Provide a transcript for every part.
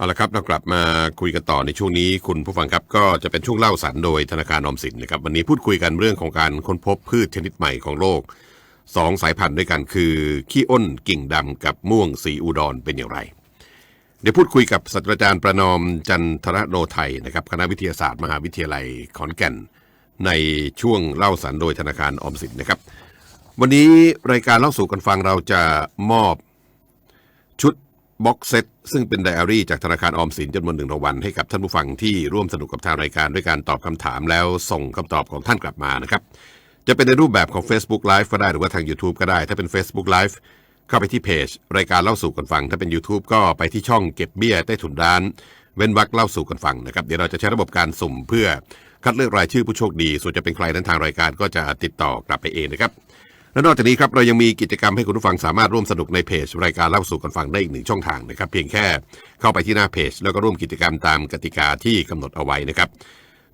เอาละครับเรากลับมาคุยกันต่อในช่วงนี้คุณผู้ฟังครับก็จะเป็นช่วงเล่าสันโดยธนาคารอมสินนะครับวันนี้พูดคุยกันเรื่องของการค้นพบพืชชนิดใหม่ของโลกสองสายพันธุ์ด้วยกันคือ ขี้อ้นกิ่งดำกับม่วงสีอุดรเป็นอย่างไร เดี๋ยวพูดคุยกับศาสตราจารย์ประนอมจันทรโนไทยนะครับคณะวิทยาศาสตร์มหาวิทยาลัยขอนแก่น ในช่วงเล่าสันโดยธนาคารอมสินนะครับ วันนี้รายการเล่าสู่กันฟังเราจะมอบ บ็อกเซตซึ่งเป็นไดอารี่จากธนาคารออมสินจำนวนหนึ่งรางวัลให้กับท่านผู้ฟังที่ร่วมสนุกกับทางรายการด้วยการตอบคำถามแล้วส่งคำตอบของท่านกลับมานะครับ จะเป็นในรูปแบบของ Facebook Live ก็ได้หรือว่าทาง YouTube ก็ได้ ถ้าเป็น Facebook Live เข้าไปที่เพจรายการเล่าสู่กันฟัง ถ้าเป็น YouTube ก็ไปที่ช่องเก็บเบี้ยใต้ถุนร้าน เว้นวรรคเล่าสู่กันฟังนะครับ เดี๋ยวเราจะใช้ระบบการสุ่มเพื่อคัดเลือกรายชื่อผู้โชคดี ส่วนจะเป็นใครนั้นทางรายการก็จะติดต่อกลับไปเองนะครับ และนอกจากนี้ครับเรายังมีกิจกรรมให้คุณผู้ฟังสามารถร่วมสนุกในเพจ รายการเล่าสู่กันฟังได้อีกหนึ่งช่องทางนะครับ เพียงแค่เข้าไปที่หน้าเพจ แล้วก็ร่วมกิจกรรมตามกติกาที่กำหนดเอาไว้นะครับ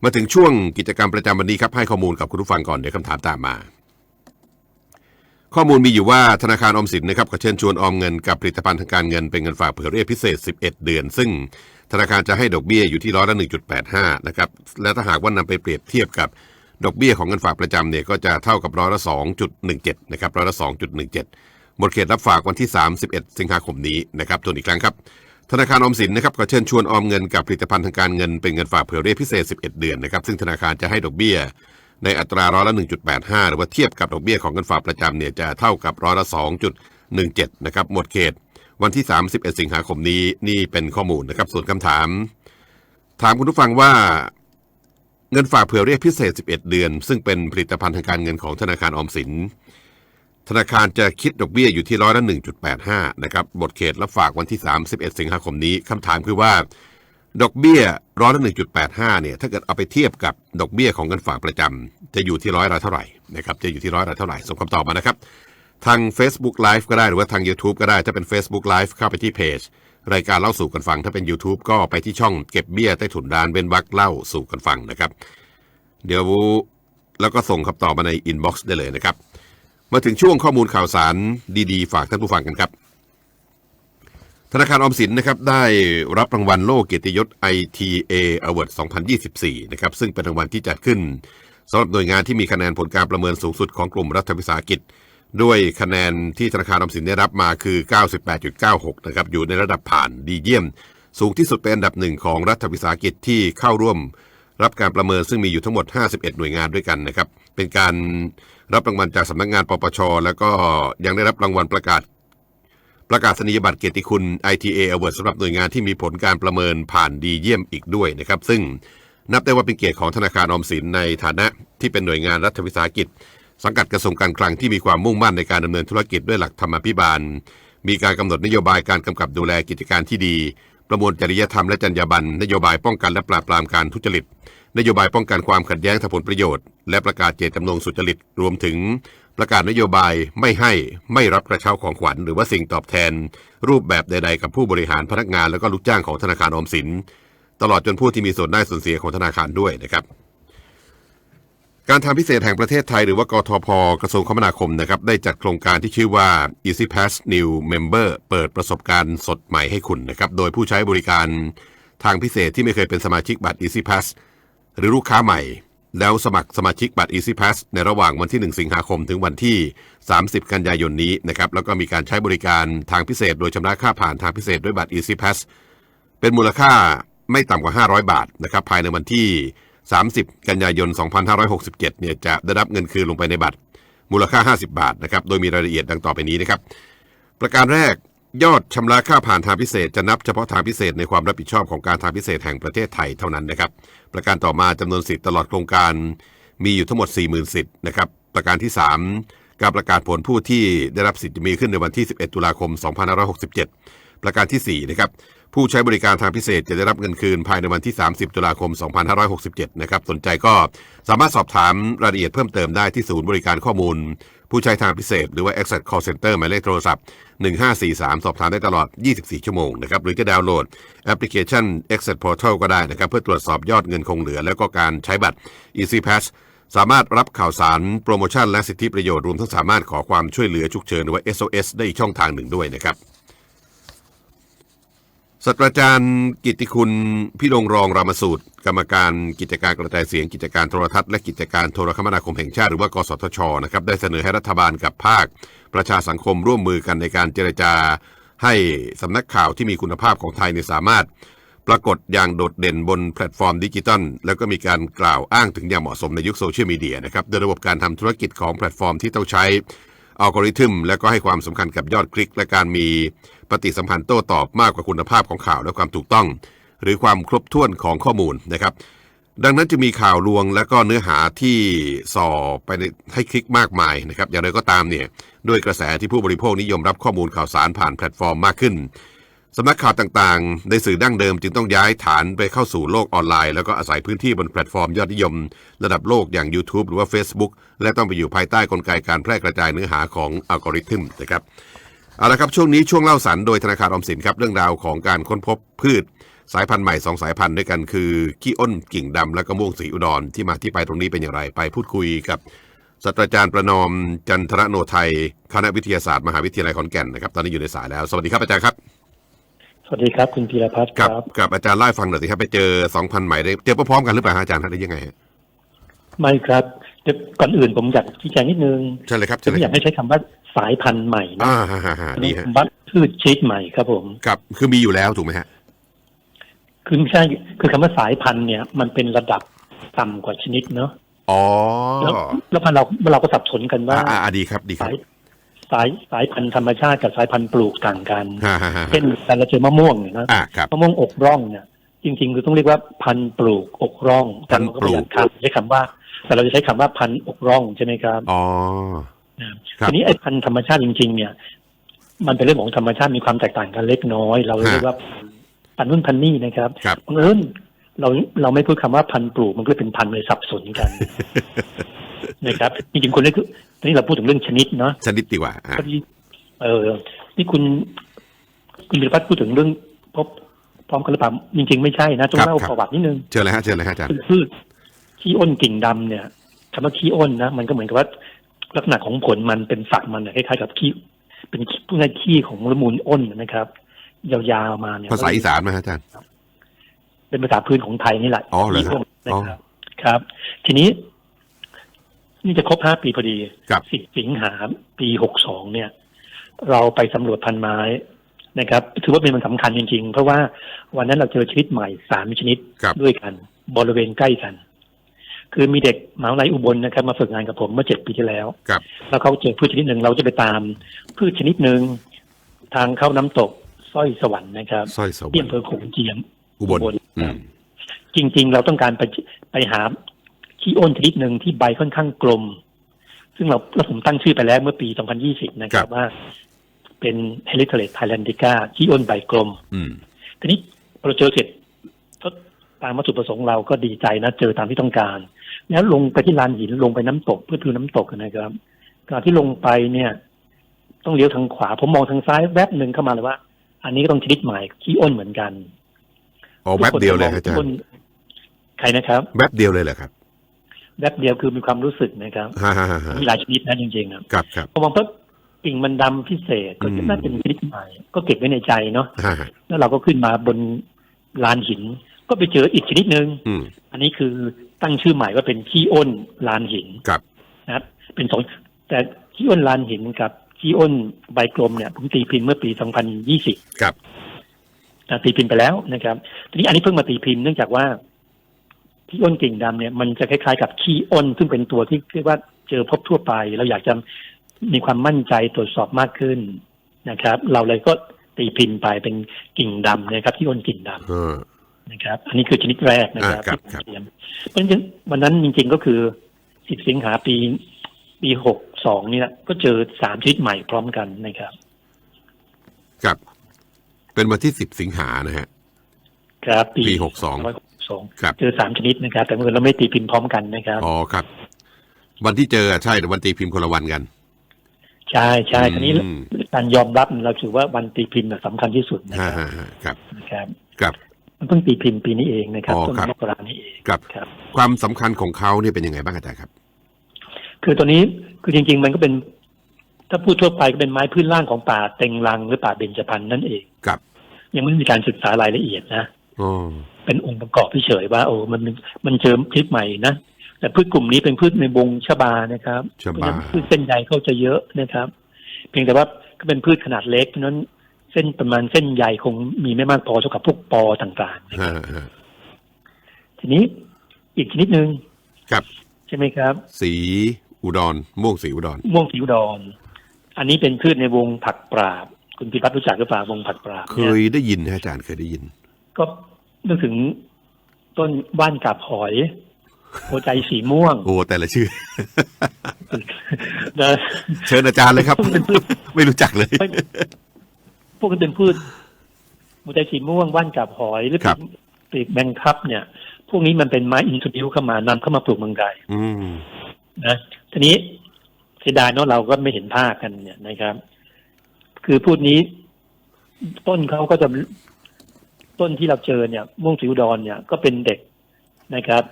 มาถึงช่วงกิจกรรมประจำวันนี้ครับให้ข้อมูลกับคุณผู้ฟังก่อนเดี๋ยวคำถามตามมา ข้อมูลมีอยู่ว่าธนาคารออมสินนะครับขอเชิญชวนออมเงินกับผลิตภัณฑ์ทางการเงินเป็นเงินฝากเผื่อเรียกพิเศษ 11 เดือน ซึ่งธนาคารจะให้ดอกเบี้ยอยู่ที่ร้อยละ1.85นะครับและถ้าหากว่านำไปเปรียบเทียบกับ ดอกเบี้ยของเงินฝากประจำเนี่ยก็จะเท่ากับร้อยละ 2.17 นะครับร้อยละ 2.17 หมดเขตรับฝากวันที่ 31 สิงหาคมนี้นะครับทวนอีกครั้งครับ ธนาคารออมสินนะครับขอเชิญชวนออมเงินกับผลิตภัณฑ์ทางการเงินเป็นเงินฝากเผื่อเรียกพิเศษ 11 เดือนนะครับซึ่งธนาคารจะให้ดอกเบี้ย ในอัตราร้อยละ 1.85 หรือว่าเทียบกับดอกเบี้ยของเงินฝากประจำเนี่ยจะเท่ากับร้อยละ 2.17 นะครับหมดเขตวันที่ 31 สิงหาคมนี้นี่เป็นข้อมูลนะครับส่วนคำถาม ถามคุณผู้ฟังว่า เงินฝากเผื่อเรียกพิเศษ 11 เดือน ซึ่งเป็นผลิตภัณฑ์ทางการเงินของธนาคารออมสิน ธนาคารจะคิดดอกเบี้ยอยู่ที่ร้อยละ 1.85 นะครับหมดเขตรับฝากวันที่ 31 สิงหาคมนี้คำถามคือว่า ดอกเบี้ยร้อยละ 1.85 เนี่ย ถ้าเกิดเอาไปเทียบกับดอกเบี้ยของเงินฝากประจำจะอยู่ที่ร้อยละเท่าไหร่นะครับ จะอยู่ที่ร้อยละเท่าไหร่ส่งคำตอบมานะครับ ทาง Facebook Live ก็ได้หรือว่าทาง YouTube ก็ได้ ถ้าเป็น Facebook Live เข้าไปที่เพจ รายการเล่าสู่กันฟังถ้าเป็น YouTube ก็ไปที่ช่องเก็บเบี้ยใต้ถุนดานเว้นวักเล่าสู่กันฟังนะครับ เดี๋ยวแล้วก็ส่งคำตอบมาในอินบ็อกซ์ได้เลยนะครับ มาถึงช่วงข้อมูลข่าวสารดีๆ ฝากท่านผู้ฟังกันครับ ธนาคารออมสินนะครับได้รับรางวัลโล่เกียรติยศ ITA Award 2024 นะครับซึ่งเป็นรางวัลที่จัดขึ้นสำหรับหน่วยงานที่มีคะแนนผลการประเมินสูงสุดของกลุ่มรัฐวิสาหกิจ ด้วยคะแนนที่ธนาคารออมสินได้รับมาคือ 98.96 นะครับ อยู่ในระดับผ่านดีเยี่ยม สูงที่สุดเป็นอันดับหนึ่งของรัฐวิสาหกิจที่เข้าร่วม รับการประเมินซึ่งมีอยู่ทั้งหมด 51 หน่วยงานด้วยกันนะครับ เป็นการรับรางวัลจากสำนักงานปปช แล้วก็ยังได้รับรางวัลประกาศ ประกาศนียบัตรเกียรติคุณ ITA Award สำหรับหน่วยงานที่มีผลการประเมินผ่านดีเยี่ยมอีกด้วยนะครับ ซึ่งนับได้ว่าเป็นเกียรติของธนาคารออมสินในฐานะที่เป็นหน่วยงานรัฐวิสาหกิจ สังกัดกระทรวงการคลังที่มีความมุ่งมั่นในการดำเนินธุรกิจด้วยหลักธรรมาภิบาล มีการกำหนดนโยบายการกำกับดูแลกิจการที่ดี ประมวลจริยธรรมและจรรยาบรรณนโยบายป้องกันและปราบปรามการทุจริต นโยบายป้องกันความขัดแย้งทางผลประโยชน์ และประกาศเจตจำนงสุจริต รวมถึง ประกาศนโยบายไม่ให้ไม่รับกระเช้าของขวัญหรือว่าสิ่งตอบแทน รูปแบบใด ๆ กับผู้บริหารพนักงานและก็ลูกจ้างของธนาคารออมสิน ตลอดจนผู้ที่มีส่วนได้ส่วนเสียของธนาคารด้วยนะครับ การทางพิเศษแห่งประเทศไทยหรือว่ากทพกระทรวงคมนาคมนะครับได้จัดโครงการที่ชื่อว่า Easy Pass New Member เปิดประสบการณ์สดใหม่ให้คุณนะครับโดยผู้ใช้บริการทางพิเศษที่ไม่เคยเป็นสมาชิกบัตร Easy Pass หรือลูกค้าใหม่ แล้วสมัครสมาชิกบัตร Easy Pass ในระหว่างวันที่ 1 สิงหาคมถึงวันที่ 30 กันยายนนี้นะครับแล้วก็มีการใช้บริการทางพิเศษ โดยชำระค่าผ่านทางพิเศษด้วยบัตร Easy Pass เป็นมูลค่าไม่ต่ำกว่า 500 บาทนะครับภายในวันที่ 30 กันยายน 2567 เนี่ยจะได้รับเงินคืนลงไปในบัตร มูลค่า 50 บาทนะครับ โดยมีรายละเอียดดังต่อไปนี้นะครับ ประการแรกยอดชำระค่าผ่านทางพิเศษจะนับเฉพาะทางพิเศษในความรับผิดชอบของการทางพิเศษแห่งประเทศไทยเท่านั้นนะครับ ประการต่อมาจำนวนสิทธิ์ตลอดโครงการมีอยู่ทั้งหมด 40,000 สิทธิ์นะครับ ประการที่ 3 การประกาศผลผู้ที่ได้รับสิทธิ์จะมีขึ้นในวันที่ 11 ตุลาคม 2567 ประการทีสี่4นะครับ ผู้ใช้บริการทางพิเศษจะได้รับเงินคืนภายในวันที่ 30 ตุลาคม 2567 นะครับ สนใจก็สามารถสอบถามรายละเอียดเพิ่มเติมได้ที่ศูนย์บริการข้อมูล ผู้ใช้ทางพิเศษ หรือว่า Access Call Center หมายเลขโทรศัพท์ 1543 สอบถามได้ตลอด 24 ชั่วโมงนะครับ หรือจะดาวน์โหลดแอปพลิเคชัน Access Portal ก็ได้นะครับ เพื่อตรวจสอบยอดเงินคงเหลือ แล้วก็การใช้บัตร Easy Pass สามารถรับข่าวสารโปรโมชั่นและสิทธิประโยชน์รวมทั้งสามารถขอความช่วยเหลือฉุกเฉินหรือว่า SOS ได้อีกช่องทางหนึ่งด้วยนะครับ ศาสตราจารย์กิติคุณพี่รงรองรามสูตร กรรมการกิจการกระจายเสียงกิจการโทรทัศน์และกิจการโทรคมนาคมแห่งชาติหรือว่ากสทชนะครับได้เสนอให้รัฐบาลกับภาค ประชาสังคมร่วมมือกันในการเจรจา ให้สำนักข่าวที่มีคุณภาพของไทยเนี่ยสามารถ ปรากฏอย่างโดดเด่นบนแพลตฟอร์มดิจิทัลแล้วก็มีการกล่าวอ้างถึงอย่างเหมาะสมในยุคโซเชียลมีเดียนะครับโดยระบบการทำธุรกิจของแพลตฟอร์มที่ต้องใช้อัลกอริทึมและก็ให้ความสำคัญกับยอดคลิก และการมี ปฏิสัมพันธ์โต้ตอบมากกว่าคุณภาพของข่าวและความถูกต้อง หรือความครบถ้วนของข้อมูลนะครับ ดังนั้นจะมีข่าวลวงและก็เนื้อหาที่ส่อไปให้คลิกมากมายนะครับ อย่างไรก็ตามเนี่ยด้วยกระแสที่ผู้บริโภคนิยมรับข้อมูลข่าวสารผ่านแพลตฟอร์มมากขึ้นสำนักข่าวต่างๆ ในสื่อดั้งเดิมจึงต้องย้ายฐานไปเข้าสู่โลกออนไลน์ แล้วก็อาศัยพื้นที่บนแพลตฟอร์มยอดนิยม ระดับโลกอย่าง YouTube หรือว่า Facebook และต้องไปอยู่ภายใต้กลไกการแพร่กระจายเนื้อหาของอัลกอริทึมนะครับ เอาละครับช่วงนี้ช่วงเล่าสันโดยธนาคารออมสินครับเรื่องราวของการค้นพบพืชสายพันธุ์ใหม่สองสายพันธุ์ด้วยกันคือขี้อ้นกิ่งดำและก็ม่วงสีอุดรที่มาที่ไปตรงนี้เป็นอย่างไร ไปพูดคุยกับศาสตราจารย์ประนอมจันทรโนไทยคณะวิทยาศาสตร์มหาวิทยาลัยขอนแก่นนะครับตอนนี้อยู่ในสายแล้ว สวัสดีครับอาจารย์ครับ สวัสดีครับคุณพีรพัฒน์คกับรับกับอาจารย์เล่าให้ฟังหน่อยสิครับไปเจอสองพันใหม่ได้เจอพร้อมๆกันหรือเปล่าฮะอาจารย์ท่านได้ยังไงฮะไม่ครับเดี๋ยว ก่อนอื่นผมอยากชี้แจงนิดนึงใช่เลยครับผใช่มเลยอยากให้ใช้คำว่าสายพันธุ์ใหม่นะอ่าฮะฮะฮะดีฮะบัตพืชชนิดใหม่ครับผมครับคือมีอยู่แล้วถูกไหมฮะคือไม่ใช่คือคำว่าสายพันธุ์เนี่ย มันเป็นระดับต่ำกว่าชนิดเนาะอ๋อแล้วแล้วพอเราเราก็สับสนกันว่าอ่าอ่าดีครับดีครัสาบยสายสายพันธุ์ธรรมชาติกับสายพันธุ์ปลูกต่างกันฮ่าฮ่าฮ่าเช่นแต่เราเจอมะม่วงเนี่ยนะอ่าครับมะม่วงอกร่องเนี่ยจริงๆคือต้องเรียกว่าพันธุ์ปลูกอกร่องแต่เราก็ไม่อยากใช้คำว่า แต่เราจะใช้คำว่าพันธุ์อกร่องใช่ไหมครับอ๋อครับทีนี้ไอ้พันธุ์ธรรมชาติจริง ๆ เนี่ย มันเป็นเรื่องของธรรมชาติมีความแตกต่างกันเล็กน้อย เราเรียกว่าพันธุ์นู่นพันธุ์นี่นะครับครับบังเอิญเราเราไม่พูดคำว่าพันธุ์ปลูกมันก็เลยเป็นพันธุ์เลยสับสนกันนะครับจริงๆคนนี้คือตอนนี้เราพูดถึงเรื่องชนิดเนาะชนิดดีกว่าอ่าพอดีเออนี่คุณคุณพิรพัฒน์พูดถึงเรื่องพบพร้อมกันหรือเปล่าจริง ๆ ไม่ใช่นะต้องเล่าประวัตินิดนึงเชิญเลยฮะเชิญเลยฮะอาจารย์คือพืช ขี้อ้นกิ่งดำเนี่ยคำว่าขี้อ้นนะมันก็เหมือนกับว่าลักษณะของผลมันเป็นฝักมันเนี่ยคล้ายๆกับขี้เป็นขี้พวกนั้นขี้ของละมุนอ้นนะครับ ยาวๆมาเนี่ยภาษาอีสานไหมฮะอาจารย์เป็นภาษาพื้นของไทยนี่แหละอ๋อเหรอขี้อ้นนะอ๋อครับครับ ทีนี้ นี่จะครบห้าปีพอดีครับสิบสิงหาปีหกสองเนี่ย เราไปสำรวจพันไม้นะครับ ถือว่าเป็นมันสำคัญจริงๆ เพราะว่าวันนั้นเราเจอชนิดใหม่สามชนิดครับด้วยกัน บริเวณใกล้กัน คือมีเด็กมหาวิทยาลัยอุบลนะครับมาฝึกงานกับผมเมื่อเจ็ดปีที่แล้วครับ แล้วเขาเจอพืชชนิดหนึ่งเราจะไปตาม พืชชนิดหนึ่งทางเข้าน้ำตกสร้อยสวรรค์นะครับสร้อยสวรที่รอำค์เภอโขงเจียม อุบลอุบลอืมจริง ๆ เราต้องการไปไปหาขี้อ้นชนิดหนึ่งที่ใบค่อนข้างกลม ซึ่งเราเราผมตั้งชื่อไปแล้วเมื่อปี 2020 นะคครัรับบว่าเป็น h e l i t a l e thailandica ขี้อ้นใบกลม อืมทีนี้พอเราเจอเสร็จก็ตามวัตถุประสงค์เราก็ดีใจนะ เจอตามที่ต้องการ แล้วลงไปที่ลานหินลงไปน้ำตกเพื่อพิวน้ำตกนะครับการที่ลงไปเนี่ย ต้องเลี้ยวทางขวา ผมมองทางซ้ายแวบหนึ่งเข้ามาเลยว่า อันนี้ก็ต้องชนิดใหม่ขี้อ้นเหมือนกันอ๋อแวบเดียวเลยฮะอาจารทุกคนย์ใครนะครับ แวบเดียวเลยเหรอครับแวบเดียวคือมีความรู้สึกนะครับฮ่าฮ่าฮ่าฮ่ามีหลายชนิดนะจริงๆนะครับครับพอมองปุ๊บกิ่งมันดำพิเศษก็อืมน่าจะเป็นชนิดใหม่ก็เก็บไว้ในใจเนาะฮ่าฮ่าแล้วเราก็ขึ้นมาบนลานหิน ก็ไปเจออีกชนิดหนึ่งอืมอันนี้คือ ตั้งชื่อใหม่ว่าเป็นขี้อ้นลานหินครับนะครับ เป็นสองแต่ขี้อ้นลานหินกับขี้อ้นใบกลมเนี่ยผมตีพิมพ์เมื่อปี 2020 ครับนะตีพิมพ์ไปแล้วนะครับ ทีนี้อันนี้เพิ่งมาตีพิมพ์เนื่องจากว่าขี้อ้นกิ่งดำเนี่ยมันจะคล้ายๆกับขี้อ้นซึ่งเป็นตัวที่เรียกว่าเจอพบทั่วไป เราอยากจะมีความมั่นใจตรวจสอบมากขึ้นนะครับ เราเลยก็ตีพิมพ์ไปเป็นกิ่งดำนะครับขี้อ้นกิ่งดำเออ นะครับอันนี้คือชนิดแรกนะครับอ่าครับที่ผมครับเตรียมเพราะฉะนั้นวันนั้นจริงๆก็คือ 10 สิงหาปีปีหกสองนี่แหละก็เจอสามชนิดใหม่พร้อมกันนะครับครับเป็นวันที่สิบสิงหานะฮะครับ ปีปีหกสองร้อยหกสองครับเจอสามชนิดนะครับ แต่เมื่อเราไม่ตีพิมพ์พร้อมกันนะครับอ๋อครับ วันที่เจออะใช่แต่วันตีพิมพ์คนละวันกัน ใช่ใช่ทีนี้อืมการยอมรับเราถือว่าวันตีพิมพ์น่ะสำคัญที่สุดนะฮ่าครับฮ่าฮ่าครับนะครับครับ มันเพิ่งตีพิมพ์ปีนี้เองนะครับอ๋อต้นครับมกรานี้เองครับครับความสำคัญของเขาเนี่ยเป็นยังไงบ้างอาจารย์ครับ คือตัวนี้คือจริง ๆ มันก็เป็น ถ้าพูดทั่วไปก็เป็นไม้พื้นล่างของป่าเต็งรังหรือป่าเบญจพรรณนั่นเองครับ ยังไม่มีการศึกษารายละเอียดนะอ๋อเป็นองค์ประกอบเฉยๆว่าโอ้มันมันเจอชนิดใหม่นะแต่พืชกลุ่มนี้เป็นพืชในวงชบานะครับชะเพราะบาฉะนั้นพืชเส้นใยเขาจะเยอะนะครับ เพียงแต่ว่าก็เป็นพืชขนาดเล็กเพราะฉะนั้น เส้นประมาณเส้นใยคงมีไม่มากพอเท่ากับพวกปอต่างๆนะครับฮะฮะทีนี้อีกชนิดหนึ่งครับ ใช่ไหมครับ สีอุดร ม่วงสีอุดร ม่วงสีอุดร อันนี้เป็นพืชในวงผักปราบ คุณพิพัฒน์รู้จักหรือเปล่าวงผักปราบ เคนี่ยได้ยินฮะอาจารย์เคยได้ยิน ก็นึกถึงต้นว่านกาบหอยหัวใจสีม่วง โอ้แต่ละชื่อนะเชิญอาจารย์เลยครับ ไม่รู้จักเลยไม่ พวกนี้เป็นพืชหัวใจสีม่วงว่านกาบหอยหรือครับปีกแมงคับเนี่ย พวกนี้มันเป็นไม้อินทริวเข้ามานำเข้ามาปลูกเมืองไทยอืมนะทีนี้เสียดายเนาะเราก็ไม่เห็นภาพกันเนี่ยนะครับ คือพูดนี้ ต้นเขาก็จะต้นที่เราเจอเนี่ย ม่วงสิวดอนเนี่ย ก็เป็นเด็กนะครับ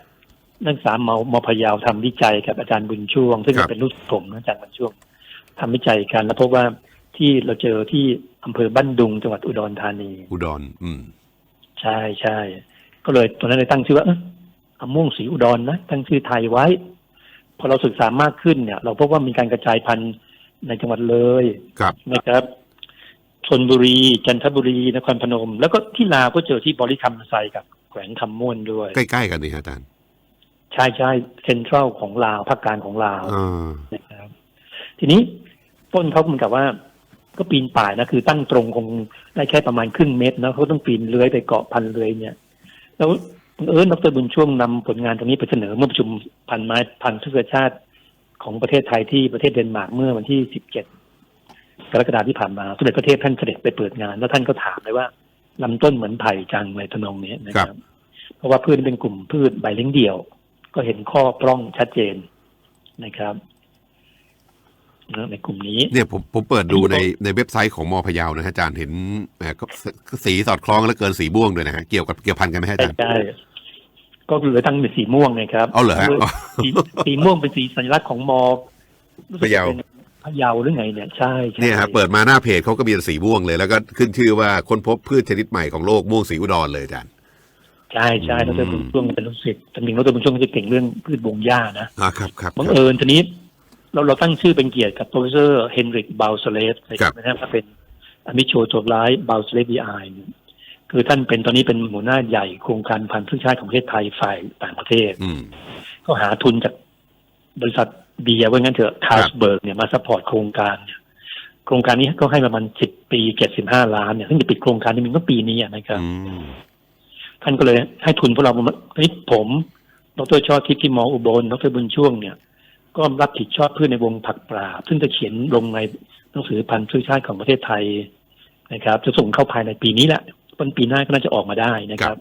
นักศึกษาเมามพะเยาวทำวิจัยกับอาจารย์บุญช่วง ซึ่งครับ เป็นลูกศิษย์ผมนะอาจารย์บุญช่วงทำวิจัยกัน แล้วพบว่า ที่เราเจอที่อำเภอบ้านดุงจังหวัดอุดรธานี อุดร อืม ใช่ใช่ก็เลยตอนนั้นเลยตั้งชื่อว่าเอะเอาม่วงสีอุดรนะตั้งชื่อไทยไว้ พอเราศึกษามากขึ้นเนี่ย เราพบว่ามีการกระจายพันธุ์ในจังหวัดเลยครับนะครับชนบุรี จันทบุรีนครพนม แล้วก็ที่ลาวก็เจอที่บริคำไซกับแขวงคำม่วนด้วย ใกล้ๆกันนี่ฮะอาจารย์ใช่ใช่เซ็นทรัลของลาวภาคกลางของลาวอ่านะครับทีนี้ต้นเขาเหมือนกับว่า ก็ปีนป่ายนะคือตั้งตรงคงได้แค่ประมาณครึ่งเมตรนะเขาต้องปีนเลื้อยไปเกาะพันเลื้อยเนี่ย แล้วเอิญดรบุญช่วงนำผลงานตรงนี้ไปเสนอเมื่อประชุมพันไม้พันธุ์พืชชาติของประเทศไทยที่ประเทศเดนมาร์กเมื่อวันที่17กรกฎาคมที่ผ่านมาสมเด็จพระเทพท่านเสด็จไปเปิดงาน แล้วท่านก็ถามเลยว่าลำต้นเหมือนไผ่จังในทนองนี้นะครับ เพราะว่าพืชเป็นกลุ่มพืชใบเลี้ยงเดี่ยว ก็เห็นข้อปล้องชัดเจนนะครับ ในกลุ่มนี้เนี่ยผมผมเปิดดูในในเว็บไซต์ของมอพะเยานะฮะอาจารย์เห็นแหมก็ก็สีสอดคล้องแล้วเกินสีม่วงด้วยนะฮะเกี่ยวกับเกี่ยวพันกันไหมฮะอาใช่จารย์ใช่ก็คือตั้งเป็นสีม่วงนะครับเอาเหรอฮะอ๋อสีสีม่วงเป็นสีสัญลักษณ์ของมอรู้สึกพะเยาป็นพะเยาหรือไงเนี่ยใช่ใช่เนี่ยฮะเปิดมาหน้าเพจเขาก็มีสีม่วงเลย แล้วก็ขึ้นชื่อว่าค้นพบพืชชนิดใหม่ของโลกม่วงสีอุดรเลยอาจารย์ใช่ใช่อืดมรบุญช่วงเป็นลูกศิษย์จริงๆดรบุญช่วงจะเก่งเรื่องพืชบงหญ้านะอ่าครับครับบังเอิญทีนี้ เราเราตั้งชื่อเป็นเกียรติกับโปรเฟสเซอร์เฮนริกบาลสเลฟนะครับเป็นอมิโชโจไลบาลสเลฟดีไอคือท่านเป็นตอนนี้เป็นหัวหน้าใหญ่โครงการพันธุ์พืชชาติของประเทศไทยฝ่ายต่างประเทศอืมก็หาทุนจากบริษัทเบียร์ว่างั้นเถอะคาร์สเบิร์กเนี่ยมาสปอร์ตโครงการเนี่ยโครงการนี้ก็ให้ประมาณสิบปีเจ็ดสิบห้าล้านเนี่ยซึ่งจะปิดโครงการนี้มันก็ปีนี้อะนะครับอืมท่านก็เลยให้ทุนพวกเราเฮ้ยผม ดรชอทิพย์ที่มออุบล ดรบุญช่วงเนี่ย ก็รับผิดชอบพืชในวงผักปราบ ซึ่งจะเขียนลงในหนังสือพันธุ์พืชชาติของประเทศไทยนะครับ จะส่งเข้าภายในปีนี้แหละต้นปีหน้าก็น่าจะออกมาได้นะครับ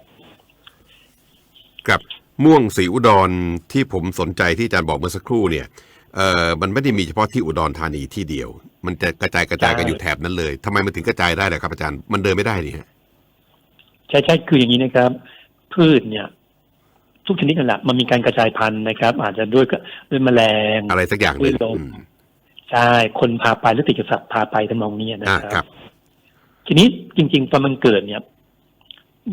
กับม่วงสีอุดรที่ผมสนใจที่อาจารย์บอกเมื่อสักครู่เนี่ยเอ่อมันไม่ได้มีเฉพาะที่อุดรธานีที่เดียว มันจะกระจายกระจายกันอยู่แถบนั้นเลยทำไมมันถึงกระจายได้ล่ะครับอาจารย์มันเดินไม่ได้นี่ฮะใช่ใช่คืออย่างนี้นะครับ พืชเนี่ย ทุกชนิดนั่นแหละมันมีการกระจายพันธุ์นะครับ อาจจะด้วยกด้วยแมลงอะไรสักอย่างหนึ่งไม่ลงอืมใช่คนพาไปหรือติดกับสัตว์พาไปทำนองนี้นะอ่าคครัรับบทีนี้จริง ๆ ตอนมันเกิดเนี่ย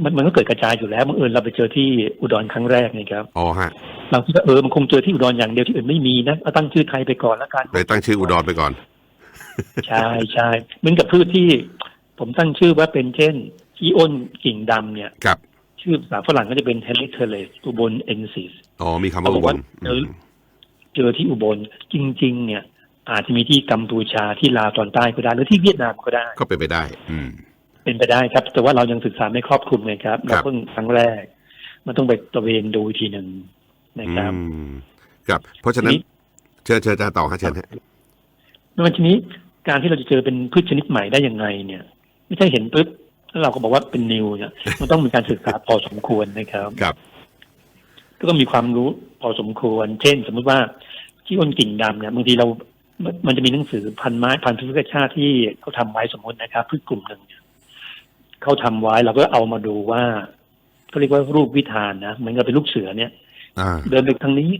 มันมันก็เกิดกระจายอยู่แล้วบังเอิญเราไปเจอที่อุดรครั้งแรกนี่ครับอ๋อฮะเราคิดว่าเออมันคงเจอที่อุดรอย่างเดียวที่อื่นไม่มีนะเอาตั้งชื่อไทยไปก่อนแล้วกันเลยตั้งชื่ออุดรไปก่อนใช่ใช่เหมือนกับพืชที่ ผมตั้งชื่อว่าเป็นเช่นอีอ้นกิ่งดำเนี่ยครับ ชื่อภาษาฝรั่งก็จะเป็นเฮลิเทเลสอุบลเอนซิสอ๋อ มีคำว่าอุบลเอออืมเจอที่อุบลจริง ๆ เนี่ย อาจจะมีที่กัมพูชาที่ลาวตอนใต้ก็ได้หรือที่เวียดนามก็ได้ ก็เป็นไปได้ อืม เป็นไปได้ครับ แต่ว่าเรายังศึกษาไม่ครอบคลุมไงครับเราเพิ่งครั้งแรก มันต้องไปตระเวนดูอีกทีหนึ่งนะครับอืมครับ เพราะฉะนั้นทีนี้เชิญเชิญอาจารย์ต่อฮะเชิญฮะแล้วทีนี้การที่เราจะเจอเป็นพืชชนิดใหม่ได้ยังไงเนี่ย ไม่ใช่เห็นปุ๊บ แล้วเราก็บอกว่าเป็นนิวเนี่ยมันต้องมีการศึกษาพอสมควรนะครับครับ ก็ต้องมีความรู้พอสมควร เช่น สมมุติว่าที่อ้นกิ่งดำเนี่ยบางทีเรา มันจะมีหนังสือพันไม้พันธุ์พืชชาติที่เขาทำไว้สมมตินะครับพืชกลุ่มหนึ่งเนี่ยเขาทำไว้เราก็เอามาดูว่าเขาเรียกว่ารูปวิธานนะเหมือนกับเป็นลูกเสือเนี่ยอ่าเดินไปทางนี้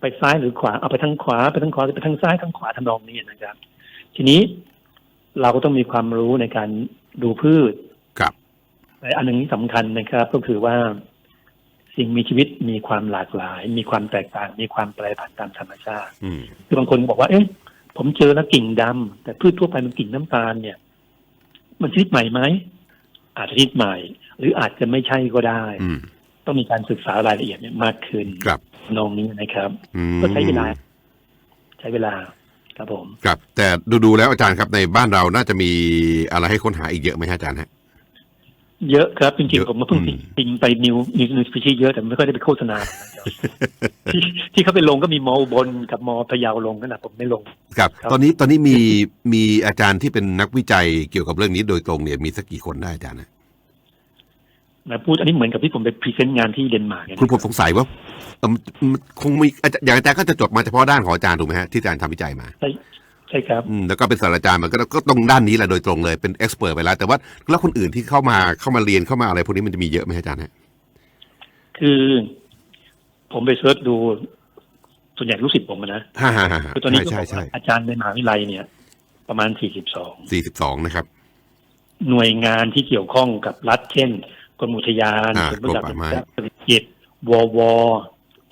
ไปซ้ายหรือขวาเอาไปทางขวาไปทางขวาไปทางซ้ายทางขวาทำนองนี้นะครับ ทีนี้เราก็ต้องมีความรู้ในการดูพืชครับแต่ อันหนึ่งที่สำคัญนะครับ ก็คือว่า สิ่งมีชีวิตมีความหลากหลาย มีความแตกต่าง มีความแปรผันตามธรรมชาติอืมคือบางคนบอกว่า เอ๊ะผมเจอแล้วกิ่งดำแต่พืชทั่วไปมันกิ่งน้ำตาลเนี่ย มันชนิดใหม่ไหมอาจจะชนิดใหม่ หรืออาจจะไม่ใช่ก็ได้อืมต้องมีการศึกษารายละเอียดเนี่ยมากขึ้นครับนองนี้นะครับอืมก็ใช้เวลา ใช้เวลาครับผม ครับ แต่ดูๆแล้วอาจารย์ครับในบ้านเราน่าจะมีอะไรให้ค้นหาอีกเยอะไหมฮะอาจารย์ฮะ เยอะครับ จริงเยอะๆผมมาเพิ่งอืมปิงไปนิวนิวนิวสปีชีเยอะแต่ไม่ค่อยได้ไปโฆษณานะครับที่ที่เขาไปลงก็มีมออุบลกับมอพะเยาลงนั่นแหละผมไม่ลงครับครับ ตอนนี้ตอนนี้มีมีอาจารย์ที่เป็นนักวิจัยเกี่ยวกับเรื่องนี้โดยตรงเนี่ยมีสักกี่คนได้อาจารย์นะนะพูดอันนี้เหมือนกับที่ผมไปพรีเซนต์งานที่เดนมาร์กเนี่ยคุณผมสงสัยว่าเอิ่มมันคงมีอาจารย์อย่างอาจารย์ก็จะจดมาเฉพาะด้านของอาจารย์ถูกไหมฮะที่อาจารย์ทำวิจัยมาใช่ ใช่ครับอืมแล้วก็เป็นศาสตราจารย์มันก็ก็ตรงด้านนี้แหละโดยตรงเลยเป็นเอ็กซ์เพรสไปแล้ว แต่ว่าแล้วคนอื่นที่เข้ามาเข้ามาเรียนเข้ามาอะไรพวกนี้มันจะมีเยอะไหมอาจารย์ฮะคือผมไปเสิร์ชดูส่วนใหญ่ลูกศิษย์ผมอะนะฮ่าฮ่าฮ่าคือตอนนี้ก็ใช่บอกใช่ว่าอาจารย์ในมหาวิทยาลัยเนี่ย ประมาณ42สี่สิบสองนะครับ หน่วยงานที่เกี่ยวข้องกับรัฐเช่นกรมอุทยานอ่ากรมประจักษ์กรมป่าไม้เศรษฐกิจววอ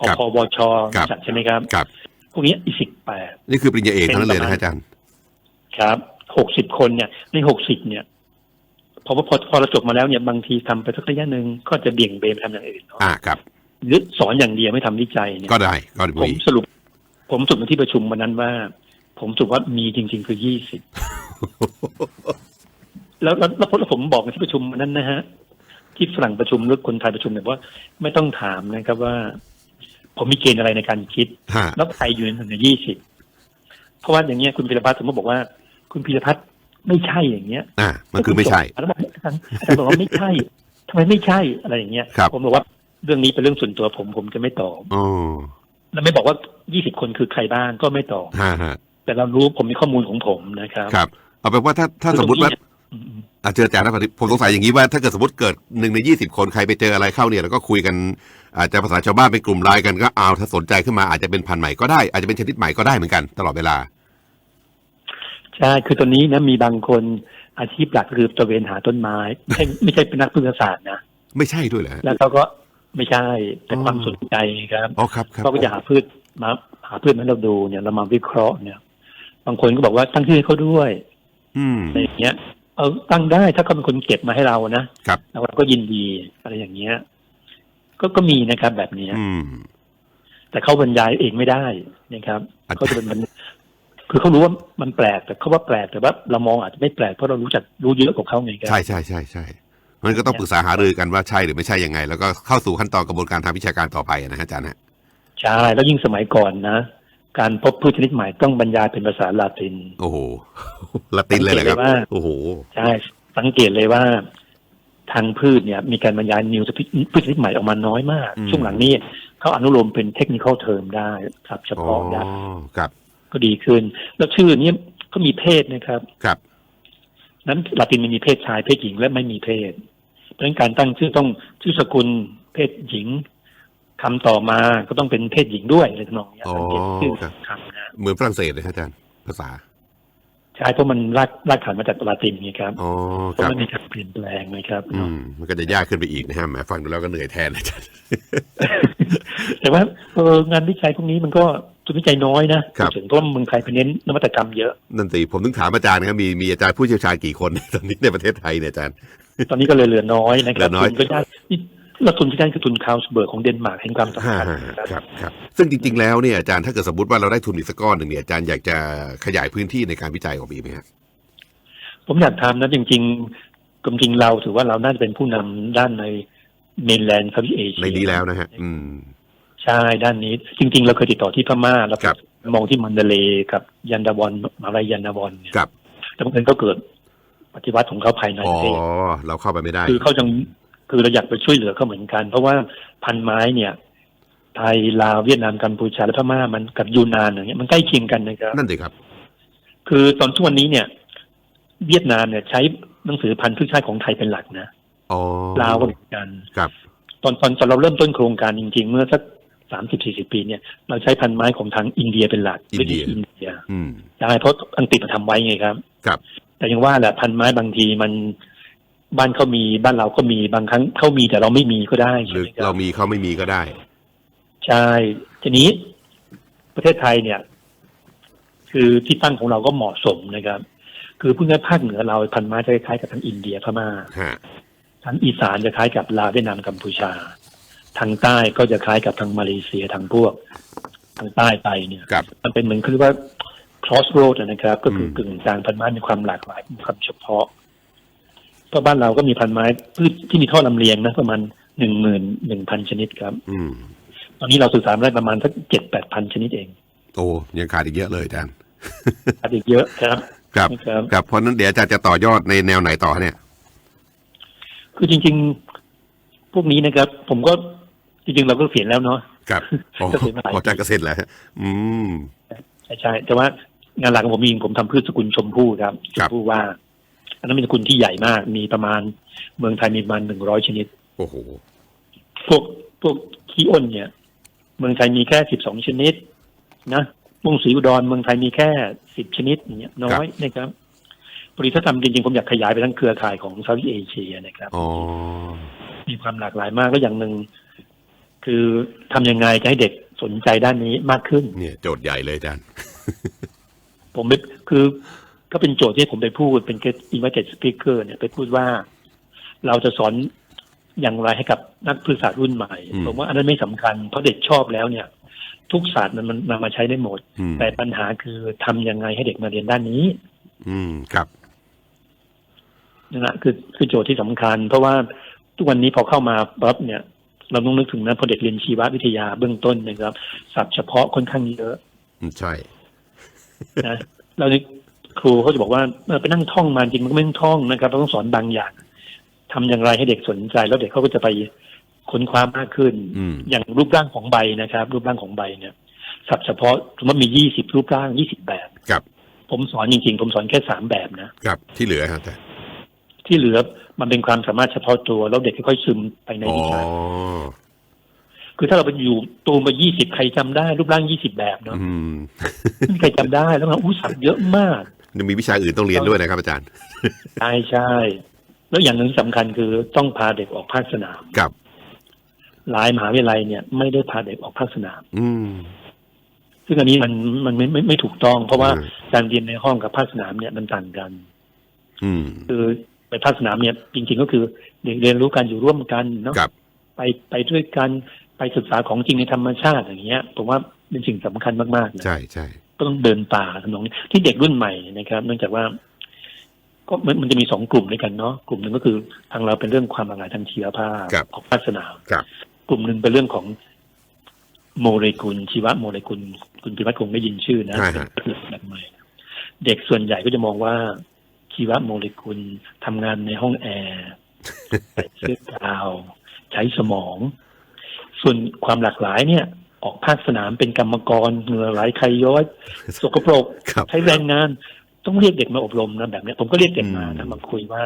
ครับพวชครับจัดใช่ไหมครับครับพ วกนี้อีกสิบแปดนี่คือปริญญาเอกทั้งนั้นเลยนะฮะอาจารย์ ครับหกสิบคนเนี่ยในหกสิบเนี่ยพอพอพอเราจบมาแล้วเนี่ยบางทีทำไปสักระยะหนึ่งก็จะเบี่ยงเบนไปทำอย่างอื่นเนาะอ่าครับหรือสอนอย่างเดียวไม่ทำวิจัยเนี่ยก็ได้ก็ผมมีสรุป ผมสรุปในที่ประชุมวันนั้นว่า ผมสรุปว่ามีจริง ๆ คือยี่สิบแล้วแล้วแล้วแล้วผมบอกในที่ประชุมวันนั้นนะฮะที่ฝรั่งประชุมหรือคนไทยประชุมเนี่ยว่าไม่ต้องถามนะครับว่า ผมมีเกณฑ์อะไรในการคิด ฮะ แล้วใครอยู่ในหนึ่งในยี่สิบเพราะว่าอย่างเงี้ยคุณพีรพัฒน์สมมติบอกว่า คุณพีรพัฒน์ไม่ใช่อย่างเงี้ยอ่า มันคือไม่ใช่แล้วบอกอาจารย์อาจารย์บอกว่าไม่ใช่ทำไมไม่ใช่อะไรอย่างเงี้ยครับ ผมบอกว่าเรื่องนี้เป็นเรื่องส่วนตัวผมผมจะไม่ตอบอ๋อแล้วไม่บอกว่ายี่สิบคนคือใครบ้างก็ไม่ตอบ ฮะฮะแต่เรารู้ผมมีข้อมูลของผมนะครับ ครับ เอาเป็นว่าถ้าถ้าสมมติว่า อืมอาเจออาจารย์นะผมสงสัยอย่างนี้ว่าถ้าเกิดสมมติเกิดหนึ่งในยี่สิบคนใครไปเจออะไรเข้าเนี่ยแล้วก็คุยกันอาจจะภาษาชาวบ้านเป็นกลุ่มไลน์กันก็เอาถ้าสนใจขึ้นมาอาจจะเป็นพันธุ์ใหม่ก็ได้อาจจะเป็นชนิดใหม่ก็ได้เหมือนกัน ตลอดเวลาใช่คือตอนนี้นะมีบางคนอาชีพหลักคือตระเวนหาต้นไม้ไม่ใช่ไม่ใช่เป็นนักพฤกษศาสตร์นะไม่ใช่ด้วยเหรอฮะแล้วเขาก็ไม่ใช่แต่อ๋อความสนใจครับอ๋อครับครับเขาก็จะหาพืชมาหาพืชมาให้เราดูเนี่ยเรามาวิเคราะห์เนี่ย บางคนก็บอกว่าตั้งชื่อให้เขาด้วยอืมอะไรอย่างเงี้ย เออตั้งได้ถ้าเขาเป็นคนเก็บมาให้เรานะครับเราก็ยินดีอะไรอย่างเงี้ย ก็ก็มีนะครับแบบเนี้ยอืม แต่เขาบรรยายเองไม่ได้นะครับอาจารย์เขาจะเป็นมันคือเขารู้ว่ามันแปลกแต่เขาว่าแปลกแต่ว่าเรามองอาจจะไม่แปลกเพราะเรารู้จักรู้เยอะกว่าเขาไงครับใช่ใช่ใช่ใช่มันก็ต้องปรึกษาหารือกันว่าใช่หรือไม่ใช่ยังไง แล้วก็เข้าสู่ขั้นตอนกระบวนการทางวิชาการต่อไปนะฮะอาจารย์ฮะใช่แล้วยิ่งสมัยก่อนนะ การพบพืชชนิดใหม่ต้องบรรยายเป็นภาษาลาติน โอ้โหละตินเลยเหรอครับสังเกตเลยว่าโอ้โหใช่สังเกตเลยว่า ทางพืชเนี่ย มีการบรรยายนิวพืชชนิดใหม่ออกมาน้อยมากอืมช่วงหลังนี้เขาอนุโลมเป็นเทคนิคอลเทอมได้ครับ เฉอ๋อพาะได้ครับ ก็ดีขึ้น แล้วชื่อนี้ก็มีเพศนะครับ ครับนั้นลาตินมันมีเพศชายเพศหญิงและไม่มีเพศเพราะฉะนั้นการตั้งชื่อต้องชื่อสกุลเพศหญิง คำต่อมาก็ต้องเป็นเพศหญิงด้วยอะไรทำนองเนี้ยอ๋อสังเกตชื่อครับคำนะเหมือนฝรั่งเศสเลยครับอาจารย์ภาษาใช่เพราะมันรากรากฐานมาจากลาตินไงครับอ๋อเพคราะรับมันมีการเปลี่ยนแปลงนะครับอืมมันก็จะยากขึ้นไปอีกนะฮะแหมฟังดูแล้วก็เหนื่อยแทนอาจารย์แต่ว่าเอองานวิจัยพวกนี้มันก็ทุนวิจัยน้อยนะครับถึงเพราะว่าเมืองไทยไปเน้นนวัตกรรมเยอะนั่นสิผมถึงถามอาจารย์นะครับมีมีอาจารย์ผู้เชี่ยวชาญกี่คนตอนนี้ในประเทศไทยเนี่ยอาจารย์ ตอนนี้ก็เลยเหลือน้อยนะครับเหลือน้อยทุนก็ได้นี่ แล้วทุนที่ได้คือทุนคาวสเบิร์กของเดนมาร์กเห็นความสำฮ่าคัญฮ่านะครับครับครับ ซึ่งจริง ๆ แล้วเนี่ยอาจารย์ถ้าเกิดสมมติว่าเราได้ทุนอีกสักก้อนหนึ่งเนี่ยอาจารย์อยากจะขยายพื้นที่ในการวิจัยออกไปอีกไหมครับผมอยากทำนะจริงๆจริงๆเราถือว่าเราน่าจะเป็นผู้นำด้านในเมนแลนด์ครับเอเชียในนี้แล้วนะฮะอืมใช่ด้านนี้ จริง ๆ เราเคยติดต่อที่พม่าแล้วครับมองที่มันเดเลย์กับยันดาวอนมหาอะไรยันดาวอนเนี่ยครับแต่บังเอิญก็เกิดปฏิวัติของเขาภายในอ๋อประเทศเราเข้าไปไม่ได้ คือเขายัง คือเราอยากไปช่วยเหลือเขาเหมือนกัน เพราะว่าพันไม้เนี่ยไทยลาวเวียดนามกัมพูชาและพม่ามันกับยูนานอย่างเงี้ยมันใกล้เคียงกันนะครับนั่นสิครับ คือตอนทุกวันนี้เนี่ย เวียดนามเนี่ยใช้หนังสือพันธุ์พืชชาติของไทยเป็นหลักนะอ๋อลาวก็เหมือนกันครับ ตอนตอนตอนเราเริ่มต้นโครงการจริง ๆ เมื่อสักสามสิบสี่สิบปีเนี่ยเราใช้พันธุ์ไม้ของทางอินเดียเป็นหลักอินเดียอินเดียอืมได้เพราะอังกฤษมาทำไว้ไงครับ ครับ แต่ยังว่าแหละพันธุ์ไม้บางทีมัน บ้านเขามีบ้านเราก็มีบางครั้งเขามีแต่เราไม่มีก็ได้หใช่รือไหมคเรารับมีเขาไม่มีก็ได้ ใช่ทีนี้ประเทศไทยเนี่ย คือที่ตั้งของเราก็เหมาะสมนะครับ คือพูดง่ายๆภาคเหนือเราพันธุ์ไม้จะคล้ายๆกับทางอินเดียพม่าฮะทางอีสานจะคล้ายกับลาวเวียดนามกัมพูชา ทางใต้ก็จะคล้ายกับทางมาเลเซียทางพวก ทางใต้ไปเนี่ยกับมันเป็นเหมือนเขาเรียกว่า crossroad นะครับ ก็คือมกึ่งกลางพันธุ์ไม้มีความหลากหลายมีความเฉพาะ เพราะบ้านเราก็มีพันธุ์ไม้พืชที่มีท่อลำเลียงนะประมาณหนึ่งหมื่นหนึ่งพันชนิดครับ อืม ตอนนี้เราศึกษามาได้ประมาณสักเจ็ดแปดพันชนิดเอง โอ้ยังขาดอีกเยอะเลยอาจารย์อาจจะเยอะครับครับนะครับครับเพราะฉะนั้นเดี๋ยวอาจารย์จะต่อยอดในแนวไหนต่อเนี่ย คือจริง ๆ พวกนี้นะครับ ผมก็จริงๆ เราก็เขียนแล้วเนาะครับโอ้เกษตรมาหลายพออาจารย์เกษตรแล้วอืมใช่ใช่แต่ว่างานหลักของผมเองผมทำพืชสกุลชมพู่ครับชครัมบพู่ว่าอั นนั้นเป็นสกุลที่ใหญ่มาก มีประมาณเมืองไทยมีประมาณหนึ่งร้อยชนิด โอ้โห พวกพวกขี้อ้นเนี่ย เมืองไทยมีแค่สิบสองชนิด นะวงศรีอุดรเมืองไทยมีแค่สิบชนิดอย่างเงี้ยน้อยนะครับบริษัททำจริงๆผมอยากขยายไปทั้งเครือข่ายของเซาท์เอเชียนะครับอ๋อมีความหลากหลายมากก็อย่างหนึ่งคือทำยังไงจะให้เด็กสนใจด้านนี้มากขึ้น เนี่ยโจทย์ใหญ่เลยอาจารย์ผมไปคือ ก็เป็นโจทย์ที่ผมไปพูดเป็น guest invited speaker เนี่ยไปพูดว่า เราจะสอนอย่างไรให้กับนักพฤกษศาสตร์รุ่นใหม่อืมผมว่าอันนั้นไม่สำคัญ เพราะเด็กชอบแล้วเนี่ย ทุกศาสตร์มันมันนำมาใช้ได้หมดอืมแต่ปัญหาคือทำยังไงให้เด็กมาเรียนด้านนี้ อืมครับนะฮะคือคือโจทย์ที่สำคัญ เพราะว่าทุกวันนี้พอเข้ามาปั๊บเนี่ย เราต้องนึกถึงนะพอเด็กเรียนชีววิทยาเบื้องต้นนะครับศัพท์เฉพาะค่อนข้างเยอะอืมใช่นะเรานี่ ครูเขาจะบอกว่าเออไปนั่งท่องมาจริงมันก็ไม่ต้องท่องนะครับเราต้องสอนบางอย่างทำอย่างไรให้เด็กสนใจ แล้วเด็กเขาก็จะไปค้นคว้ามากขึ้นอืมอย่างรูปร่างของใบนะครับ รูปร่างของใบเนี่ยศัพท์เฉพาะสมมติมียี่สิบรูปร่างยี่สิบแบบครับ ผมสอนจริง ๆ ผมสอนแค่สามแบบนะครับ ที่เหลือครับอาจารย์ที่เหลือมันเป็นความสามารถเฉพาะตัว แล้วเด็กค่อยๆซึมไปในอ๋อวิชาคือถ้าเราไปอยู่ตูมไปยี่สิบใครจำได้ รูปร่างยี่สิบแบบเนาะอืมไม่มีใครจำได้แล้วมันอู้ศัพท์เยอะมากยัง มีวิชาอื่นต้องเรียนด้วยนะครับอาจารย์ ใช่ใช่ แล้วอย่างหนึ่งที่สำคัญคือต้องพาเด็กออกภาคสนามครับ หลายมหาวิทยาลัยเนี่ย ไม่ได้พาเด็กออกภาคสนาม อืม ซึ่งอันนี้มันมันไม่ไม่ไม่ถูกต้อง เพราะว่าอืมการเรียนในห้องกับภาคสนามเนี่ยมันต่างกัน อืม คือไปภาคสนามเนี่ย จริง ๆ ก็คือเด็กเรียนรู้การอยู่ร่วมกันเนาะครับไปไปด้วยกันไปศึกษาของจริงในธรรมชาติอย่างเงี้ยผมว่าเป็นสิ่งสำคัญมากๆนะใช่ใช่ ก็ต้องเดินป่าทำนองนี้ที่เด็กรุ่นใหม่นะครับ เนื่องจากว่า ก็มันมันจะมีสองกลุ่มด้วยกันเนาะกลุ่มหนึ่งก็คือทางเราเป็นเรื่องความหลากหลายทางชีวภาพครับ ของภาคสนามครับ กลุ่มหนึ่งเป็นเรื่องของโมเลกุลชีวโมเลกุลคุณพิพัฒน์คงได้ยินชื่อนะใช่ฮะ เป็นแบบใหม่เด็กส่วนใหญ่ก็จะมองว่า ชีวโมเลกุลทำงานในห้องแอร์ใส่เสื้อกาว ใช้สมอง ส่วนความหลากหลายเนี่ย ออกภาคสนามเป็นกรรมกรเหงื่อไหลใครย้อยสกปรกครับใช้แรงงาน ต้องเรียกเด็กมาอบรมนะแบบเนี้ยผมก็เรียกเด็กมาอืนะมมาคุยว่า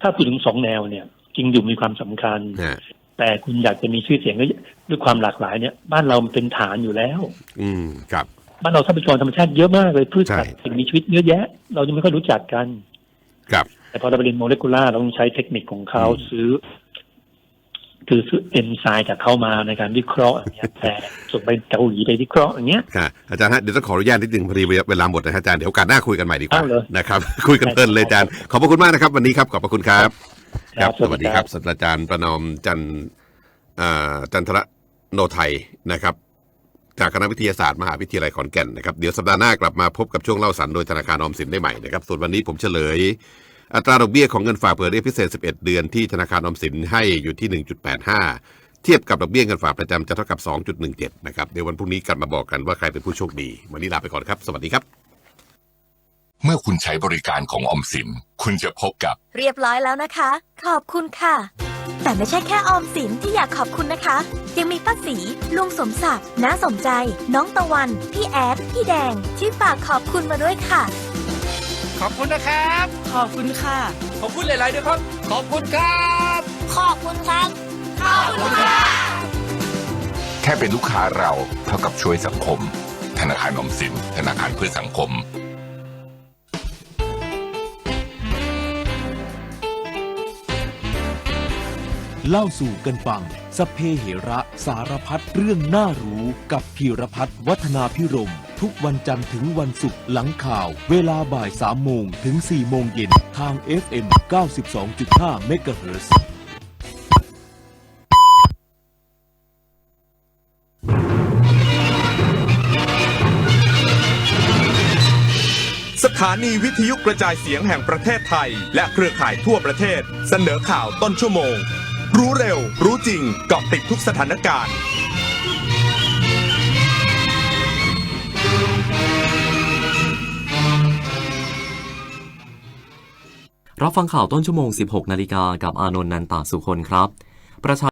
ถ้าพูดถึงสองแนวเนี่ย จริงอยู่มีความสำคัญฮะแต่คุณอยากจะมีชื่อเสียงด้วยด้วยความหลากหลายเนี่ย บ้านเรามันเป็นฐานอยู่แล้ว อืมครับบ้านเราทรัพยากรธรรมชาติเยอะมากเลยพืชสัตว์ใช่สิ่งมีชีวิตเยอะแยะ เรายังไม่ค่อยรู้จักกัน ครับ แต่พอเราไปเรียนโมเลกุลาร์เราต้องใช้เทคนิคของเขาอืมซื้อ คือซื้อเอนไซม์จากเข้ามาในการวิเคราะห์อย่างเงี้ยแต่ส่งไปเกาหลีไปวิเคราะห์อย่างเงี้ยค่ะอาจารย์ฮะเดี๋ยวต้องขออนุญาตนิดนึงพอดีเวลาหมดนะครับอาจารย์เดี๋ยวโอกาสหน้าคุยกันใหม่ดีกว่าอ้าวเหรอนะครับคุยกันเพลินเลยอาจารย์ขอบพระคุณมากนะครับ วันนี้ครับขอบพระคุณครับ ครับ สวัสดีครับศาสตราจารย์ประนอมจันทร์อ่าจันทระโนไทยนะครับจากคณะวิทยาศาสตร์มหาวิทยาลัยขอนแก่นนะครับเดี๋ยวสัปดาห์หน้ากลับมาพบกับช่วงเล่าสันโดยธนาคารออมสินได้ใหม่นะครับส่วนวันนี้ผมเฉลย อัตราดอกเบี้ยของเงินฝากเผื่อเรียกพิเศษ 11 เดือนที่ธนาคารออมสินให้อยู่ที่ 1.85 เทียบกับดอกเบี้ยเงินฝากประจำจะเท่ากับ 2.17 นะครับเดี๋ยววันพรุ่งนี้กลับมาบอกกันว่าใครเป็นผู้โชคดี วันนี้ลาไปก่อนครับ สวัสดีครับ เมื่อคุณใช้บริการของออมสิน คุณจะพบกับ เรียบร้อยแล้วนะคะ ขอบคุณค่ะ แต่ไม่ใช่แค่ออมสินที่อยากขอบคุณนะคะ ยังมีป้าสีลุงสมศักดิ์น้าสมใจ น้องตะวัน พี่แอดพี่แดงที่ฝากขอบคุณมาด้วยค่ะ ขอบคุณนะครับ ขอบคุณค่ะ ขอบคุณหลายๆด้วยครับ ขอบคุณครับ ขอบคุณครับ ขอบคุณค่ะ แค่เป็นลูกค้าเราเท่ากับช่วยสังคม ธนาคารออมสิน ธนาคารเพื่อสังคมเล่าสู่กันฟังสพเพเหระ สารพัดเรื่องน่ารู้กับพีรพัฒน์วัฒนาพิรม ทุกวันจันทร์ถึงวันศุกร์หลังข่าว เวลาบ่าย3โมงถึง4โมงเย็นทาง FM 92.5 MHz สถานีวิทยุกระจายเสียงแห่งประเทศไทย และเครือข่ายทั่วประเทศ เสนอข่าวต้นชั่วโมง รู้เร็ว รู้จริงเกาะติดทุกสถานการณ์ รับฟังข่าวต้นชั่วโมง 16 นาฬิกากับอานนท์นันตาสุคนครับ ประชา